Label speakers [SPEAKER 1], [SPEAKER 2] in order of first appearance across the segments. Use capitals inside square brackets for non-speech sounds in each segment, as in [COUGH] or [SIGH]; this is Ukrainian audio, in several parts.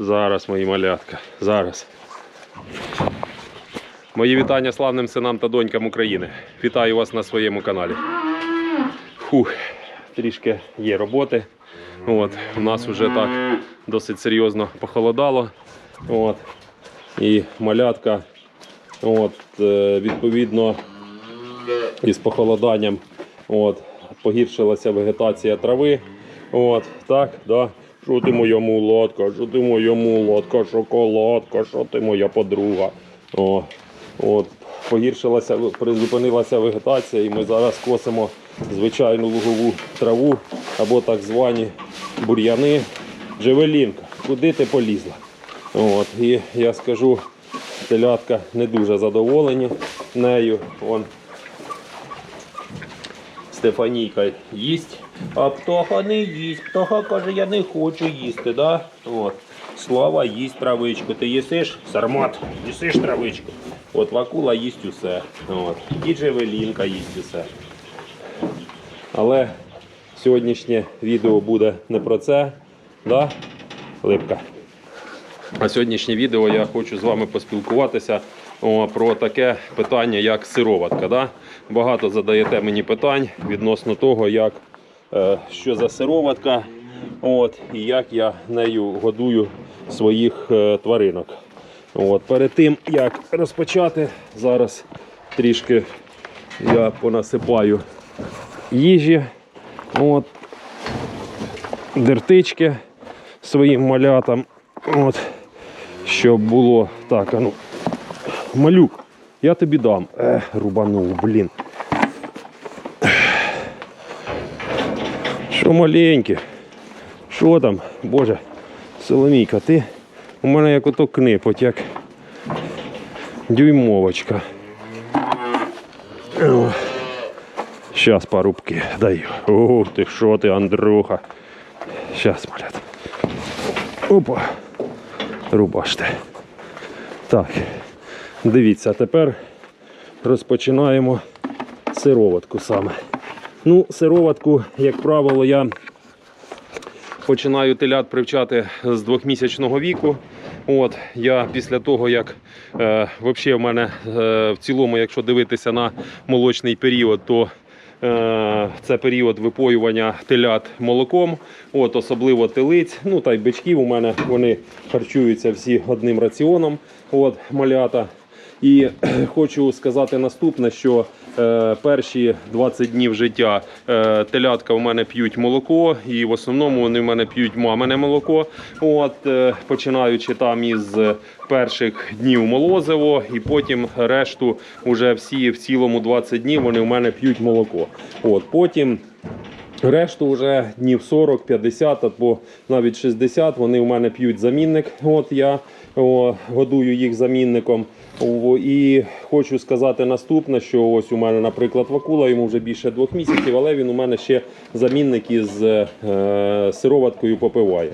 [SPEAKER 1] Зараз, мої малятка. Зараз. Мої вітання славним синам та донькам України. Вітаю вас на своєму каналі. Фух, трішки є роботи. От, у нас вже так досить серйозно похолодало. От, і малятка, от, е, відповідно, із похолоданням от, погіршилася вегетація трави. От, так, да. Що ти моя мулатка, що ти моя мулатка, шоколадка, що ти моя подруга. О, от, погіршилася, призупинилася вегетація, і ми зараз косимо звичайну лугову траву або так звані бур'яни. Джевелінка, куди ти полізла? От, і я скажу, телятка не дуже задоволені нею. Вон, Стефанійка їсть, а птаха не їсть. Птаха каже, я не хочу їсти. Да? От. Слава їсть травичку. Ти їсиш? Сармат, їсиш травичку. От вакула їсть усе. От. І джевелінка їсть усе. Але сьогоднішнє відео буде не про це. Да? Липка. А сьогоднішнє відео я хочу з вами поспілкуватися о, про таке питання, як сироватка. Да? Багато задаєте мені питань відносно того, як, що за сироватка от, і як я нею годую своїх е, тваринок. От, перед тим, як розпочати, зараз трішки я понасипаю їжі. От, дертички своїм малятам. От, щоб було так, а ну. Малюк, я тобі дам. Ех, рубанув, блін. Що маленьке? Що там? Боже, Соломійка, ти у мене як ото книпоть, як дюймовочка. Щас парубки даю. Ух ти, що ти, Андруха. Щас, малят. Опа. Рубаште. Так, дивіться, тепер розпочинаємо сироватку саме. Ну, сироватку, як правило, я починаю телят привчати з двохмісячного віку. От, я після того, як е, взагалі в мене е, в цілому, якщо дивитися на молочний період, то е, це період випоювання телят молоком, от, особливо телиць, ну та й бичків у мене вони харчуються всі одним раціоном, от, малята. І [CLEARS THROAT] хочу сказати наступне, що е, перші 20 днів життя е, телятка у мене п'ють молоко, і в основному вони в мене п'ють мамине молоко. От, е, починаючи там із перших днів молозиво, і потім решту, уже всі в цілому 20 днів вони в мене п'ють молоко. От, потім Решту вже днів 40, 50 або навіть 60 вони у мене п'ють замінник. От я о, годую їх замінником. І хочу сказати наступне, що ось у мене, наприклад, вакула, йому вже більше двох місяців, але він у мене ще замінник із е, сироваткою попиває.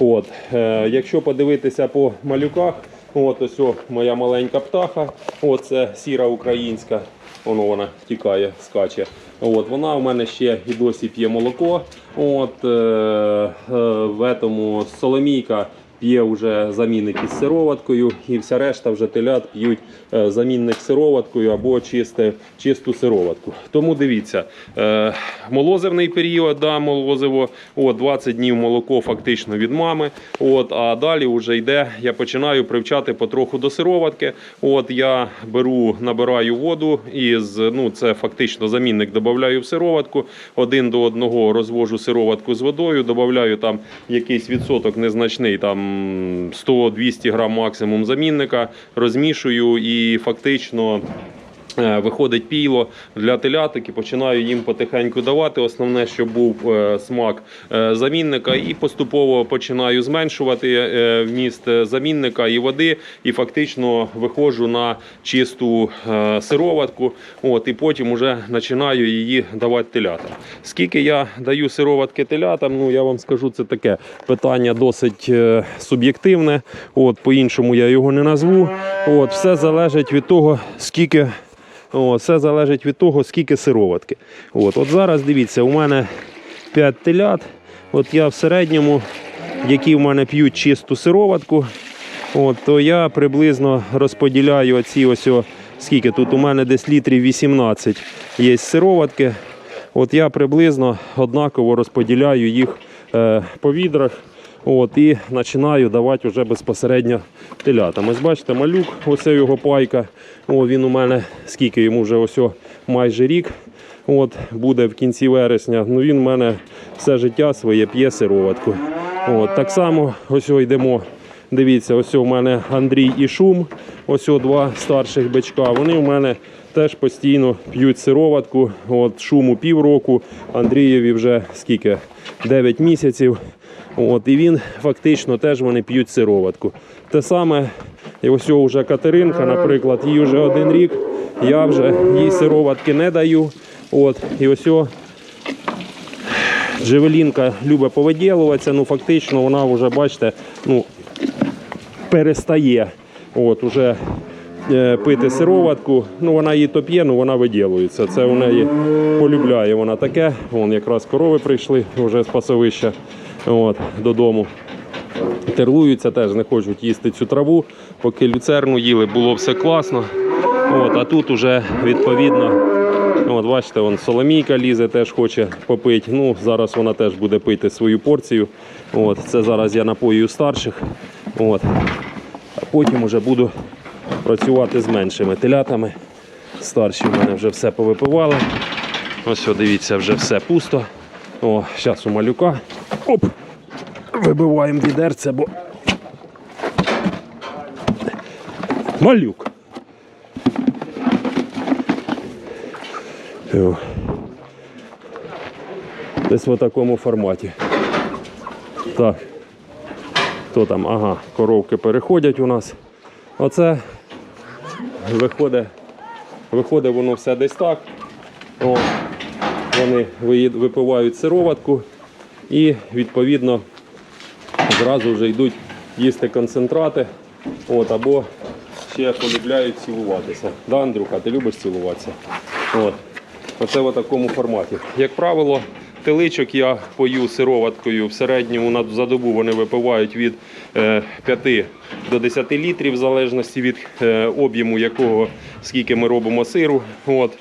[SPEAKER 1] От, е, якщо подивитися по малюках, от ось о, моя маленька птаха, от це сіра українська. Воно вона втікає, скаче. От, вона у мене ще і досі п'є молоко. От, е, е, в этому Соломійка п'є вже замінник із сироваткою, і вся решта вже телят п'ють е, замінник сироваткою або чисте, чисту сироватку. Тому дивіться, е, молозивний період, да, молозиво, от, 20 днів молоко фактично від мами. От, а далі вже йде, я починаю привчати потроху до сироватки. От, я беру, набираю воду із, ну, це фактично замінник додаю в сироватку. Один до одного розвожу сироватку з водою, додаю там якийсь відсоток незначний, там 100-200 грам максимум замінника, розмішую і фактично. Е, Виходить піло для теляток і починаю їм потихеньку давати. Основне, щоб був е, смак е, замінника, і поступово починаю зменшувати вміст замінника і води, і фактично виходжу на чисту сироватку. От, і потім вже починаю її давати телятам. Скільки я даю сироватки телятам, ну я вам скажу, це таке питання досить суб'єктивне. От, по-іншому я його не назву. От, все залежить від того, скільки. О, все залежить від того, скільки сироватки. От, от зараз дивіться, у мене 5 телят. От я в середньому які в мене п'ють чисту сироватку, от, то я приблизно розподіляю оці ось, скільки тут у мене десь літрів 18 є сироватки. От я приблизно однаково розподіляю їх е, по відрах. От, і починаю давати вже безпосередньо телятам. Ось бачите, малюк, оце його пайка. О, він у мене скільки йому вже ось майже рік. От, буде в кінці вересня. Ну він у мене все життя своє п'є сироватку. От, так само ось йдемо. Дивіться, ось у мене Андрій і Шум, ось о, два старших бичка. Вони у мене теж постійно п'ють сироватку. От шуму півроку, Андрієві вже скільки? 9 місяців. От, і він фактично теж вони п'ють сироватку. Те саме, і ось вже Катеринка, наприклад, їй вже один рік. Я вже їй сироватки не даю. От, і ось Джевелінка любить повиділуватися, ну фактично вона вже, бачите, ну, перестає от, уже, пити сироватку. Ну, вона її то п'є, ну вона виділується. Це у неї полюбляє вона таке. Вон якраз корови прийшли вже з пасовища от, додому. Терлуються теж, не хочуть їсти цю траву. Поки люцерну їли, було все класно. От, а тут уже відповідно. От, бачите, вон Соломійка лізе, теж хоче попити. Ну, зараз вона теж буде пити свою порцію. От, це зараз я напоюю старших. От. А потім уже буду працювати з меншими телятами. Старші в мене вже все повипивали. Ось, дивіться, вже все пусто. О, зараз у малюка. Оп! Вибиваємо відерце, бо. Малюк. О. Десь в такому форматі. Так. Хто там? Ага, коровки переходять у нас. Оце виходить, виходить воно все десь так. О, вони випивають сироватку і відповідно зразу вже йдуть їсти концентрати. От, або ще полюбляють цілуватися. Да, Андрюха, ти любиш цілуватися? От. Оце в такому форматі. Як правило, теличок я пою сироваткою. В середньому за добу вони випивають від е, 5 до 10 літрів, в залежності від е, об'єму якого скільки ми робимо сиру. От.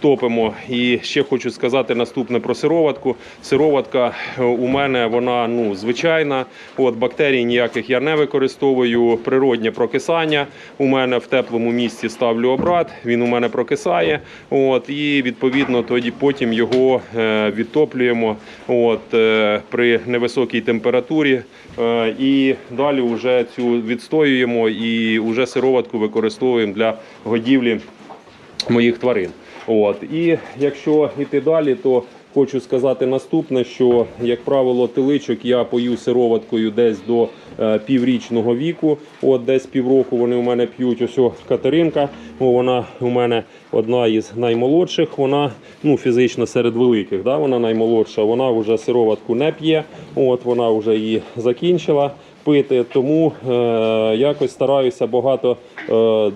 [SPEAKER 1] Топимо. І ще хочу сказати наступне про сироватку. Сироватка е, у мене вона ну, звичайна. От, бактерій ніяких я не використовую. Природнє прокисання. У мене в теплому місці ставлю обрат, він у мене прокисає. От, і відповідно тоді потім його е, відтоплюємо от, е, при невисокій температурі. І далі вже цю відстоюємо і вже сироватку використовуємо для годівлі моїх тварин. От. І якщо йти далі, то хочу сказати наступне, що, як правило, теличок я пою сироваткою десь до е, піврічного віку. От десь півроку вони у мене п'ють. Ось Катеринка. Вона у мене одна із наймолодших. Вона ну, фізично серед великих. Да? Вона наймолодша. Вона вже сироватку не п'є. От вона вже її закінчила пити, тому е, якось стараюся багато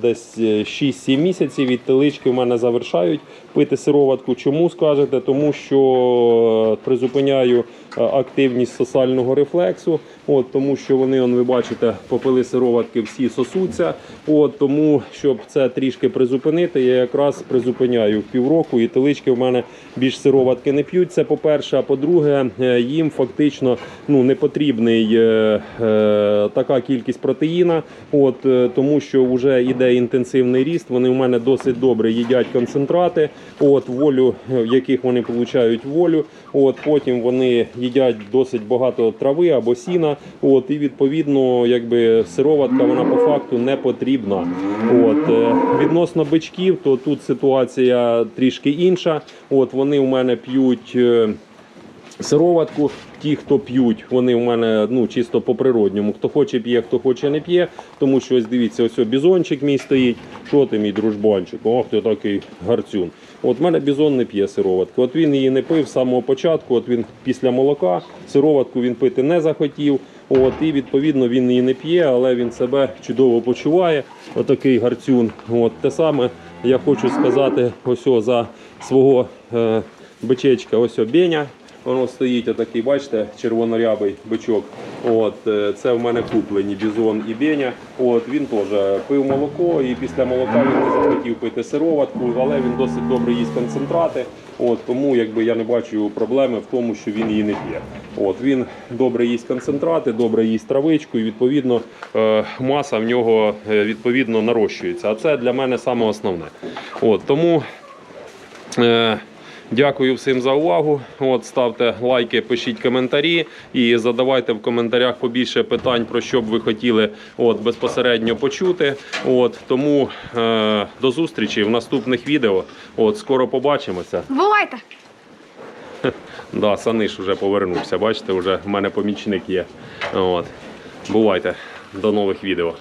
[SPEAKER 1] десь е, 6-7 місяців від телички в мене завершають пити сироватку. Чому скажете? Тому що е, призупиняю е, активність сосального рефлексу, от, тому що вони, он, ви бачите, попили сироватки, всі сосуться. От, тому, щоб це трішки призупинити, я якраз призупиняю в півроку, і телички в мене більш сироватки не п'ють. Це по-перше, а по-друге, е, їм фактично ну, не потрібний е, е, така кількість протеїна, от, е, тому що вже йде інтенсивний ріст. Вони в мене досить добре їдять концентрати, от, волю, е, в яких вони получають волю. От, потім вони їдять досить багато трави або сіна. От, і відповідно, якби сироватка вона по факту не потрібна. От, е, відносно бичків, то тут ситуація трішки інша. От, вони у мене п'ють. Сироватку, ті, хто п'ють, вони в мене ну, чисто по природньому. Хто хоче п'є, хто хоче не п'є. Тому що ось дивіться, ось бізончик мій стоїть. Що ти, мій дружбанчик? Ох, ти такий гарцюн. От в мене бізон не п'є сироватку. От він її не пив з самого початку. От він після молока сироватку він пити не захотів. От, і відповідно він її не п'є, але він себе чудово почуває. Отакий гарцюн. От те саме я хочу сказати ось за свого е, бичечка, ось Беня. Воно стоїть отакий, бачите, червонорябий бичок. От, е, це в мене куплені Бізон і Беня. От, він теж пив молоко і після молока він не захотів пити сироватку, але він досить добре їсть концентрати. От, тому якби, я не бачу проблеми в тому, що він її не п'є. От, він добре їсть концентрати, добре їсть травичку і відповідно е, маса в нього е, відповідно нарощується. А це для мене саме основне. От, тому Е, Дякую всім за увагу. От, ставте лайки, пишіть коментарі і задавайте в коментарях побільше питань, про що б ви хотіли от, безпосередньо почути. От, тому е, до зустрічі в наступних відео. От, скоро побачимося.
[SPEAKER 2] Бувайте! [LAUGHS]
[SPEAKER 1] Да, Саниш вже повернувся. Бачите, вже в мене помічник є. От. Бувайте. До нових відео.